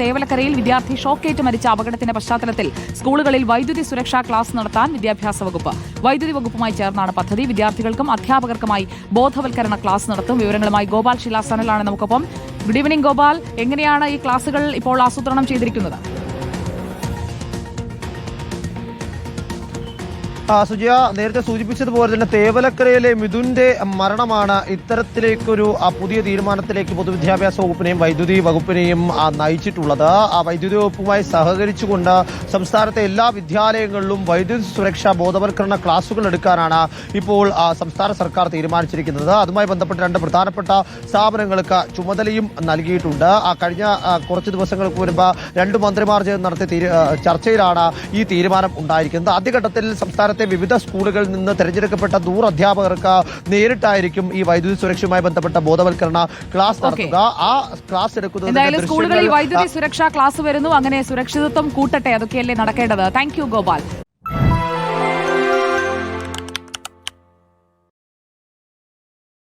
തേവലക്കരയിൽ വിദ്യാർത്ഥി ഷോക്കേറ്റ് മരിച്ച അപകടത്തിന്റെ പശ്ചാത്തലത്തിൽ സ്കൂളുകളിൽ വൈദ്യുതി സുരക്ഷാ ക്ലാസ് നടത്താൻ വിദ്യാഭ്യാസ വകുപ്പ്. വൈദ്യുതി വകുപ്പുമായി ചേർന്നാണ് പദ്ധതി. വിദ്യാർത്ഥികൾക്കും അധ്യാപകർക്കുമായി ബോധവൽക്കരണ ക്ലാസ് നടത്തും. വിവരങ്ങളുമായി ഗോപാൽ ശിലാസനലാണ് നമുക്കൊപ്പം. Good evening Gopal. എങ്ങനെയാണ് ഈ ക്ലാസുകൾ ഇപ്പോൾ ആസൂത്രണം ചെയ്തിരിക്കുന്നത്? സുജയ നേരത്തെ സൂചിപ്പിച്ചതുപോലെ തന്നെ തേവലക്കരയിലെ മിഥുന്റെ മരണമാണ് ഇത്തരത്തിലേക്കൊരു പുതിയ തീരുമാനത്തിലേക്ക് പൊതുവിദ്യാഭ്യാസ വകുപ്പിനെയും വൈദ്യുതി വകുപ്പിനെയും നയിച്ചിട്ടുള്ളത്. ആ വൈദ്യുതി വകുപ്പുമായി സഹകരിച്ചുകൊണ്ട് സംസ്ഥാനത്തെ എല്ലാ വിദ്യാലയങ്ങളിലും വൈദ്യുതി സുരക്ഷാ ബോധവൽക്കരണ ക്ലാസുകൾ എടുക്കാനാണ് ഇപ്പോൾ സംസ്ഥാന സർക്കാർ തീരുമാനിച്ചിരിക്കുന്നത്. അതുമായി ബന്ധപ്പെട്ട് രണ്ട് പ്രധാനപ്പെട്ട സ്ഥാപനങ്ങൾക്ക് ചുമതലയും നൽകിയിട്ടുണ്ട്. ആ കഴിഞ്ഞ കുറച്ച് ദിവസങ്ങൾക്ക് മുൻപ് രണ്ട് മന്ത്രിമാർ ചേർന്ന് നടത്തിയ ചർച്ചയിലാണ് ഈ തീരുമാനം ഉണ്ടായിരിക്കുന്നത്. ആദ്യഘട്ടത്തിൽ സംസ്ഥാനത്തെ വിവിധ സ്കൂളുകളിൽ നിന്ന് തെരഞ്ഞെടുക്കപ്പെട്ട നൂറ് അധ്യാപകർക്ക് നേരിട്ടായിരിക്കും ഈ വൈദ്യുതി സുരക്ഷയുമായി ബന്ധപ്പെട്ട ബോധവൽക്കരണ ക്ലാസ് നടത്തുക. ആ ക്ലാസ് എടുക്കുന്നത് സ്കൂളുകളിൽ വൈദ്യുതി സുരക്ഷാ ക്ലാസ് വരുന്നു. അങ്ങനെ സുരക്ഷിതത്വം കൂട്ടട്ടെ. അതൊക്കെയല്ലേ നടക്കേണ്ടത്. താങ്ക് ഗോപാൽ.